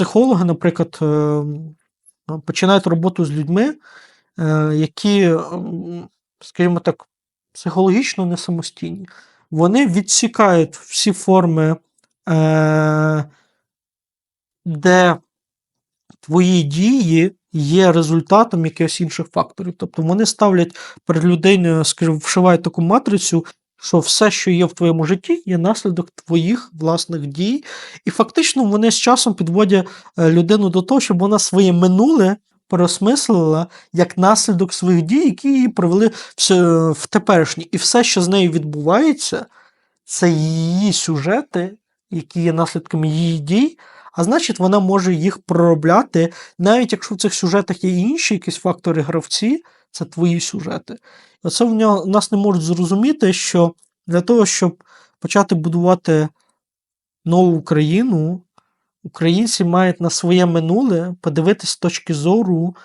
психологи, наприклад, е, починають роботу з людьми, е, які, скажімо так, психологічно не самостійні. Вони відсікають всі форми, е, де твої дії є результатом якихось інших факторів. Тобто вони ставлять перед людиною, скажімо, вшивають таку матрицю, що все, що є в твоєму житті, є наслідок твоїх власних дій. І фактично вони з часом підводять е, людину до того, щоб вона своє минуле переосмислила як наслідок своїх дій, які її привели в теперішнє. І все, що з нею відбувається, це її сюжети, які є наслідками її дій. А значить, вона може їх проробляти, навіть якщо в цих сюжетах є інші якісь фактори гравці, це твої сюжети. І Оце в нього нас не можуть зрозуміти, що для того, щоб почати будувати нову Україну, українці мають на своє минуле подивитись з точки зору,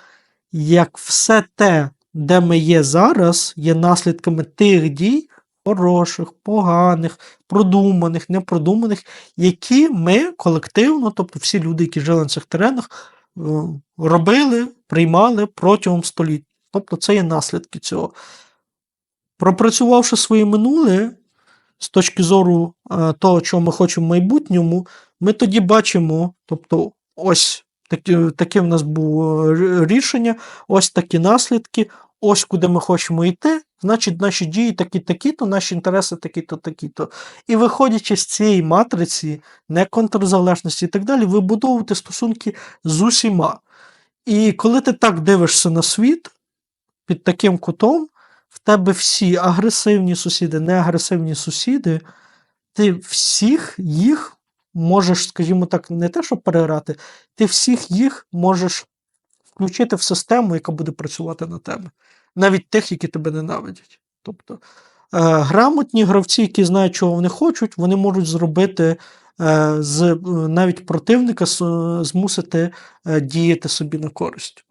як все те, де ми є зараз, є наслідками тих дій, хороших, поганих, продуманих, непродуманих, які ми колективно, тобто всі люди, які жили на цих теренах, е, робили, приймали протягом століть. Тобто це є наслідки цього. Пропрацювавши своє минуле з точки зору е, того, чого ми хочемо в майбутньому, ми тоді бачимо, тобто, ось таке в нас було рішення, ось такі наслідки, ось куди ми хочемо йти, значить, наші дії такі-такі, то наші інтереси такі-то, такі-то. І виходячи з цієї матриці, не контрзалежності і так далі, вибудовувати стосунки з усіма. І коли ти так дивишся на світ під таким кутом, в тебе всі агресивні сусіди, неагресивні сусіди, ти всіх їх можеш, скажімо так, не те, щоб переграти, ти всіх їх можеш включити в систему, яка буде працювати на тебе. Навіть тих, які тебе ненавидять. Тобто е, грамотні гравці, які знають, чого вони хочуть, вони можуть зробити е, з е, навіть противника змусити діяти собі на користь.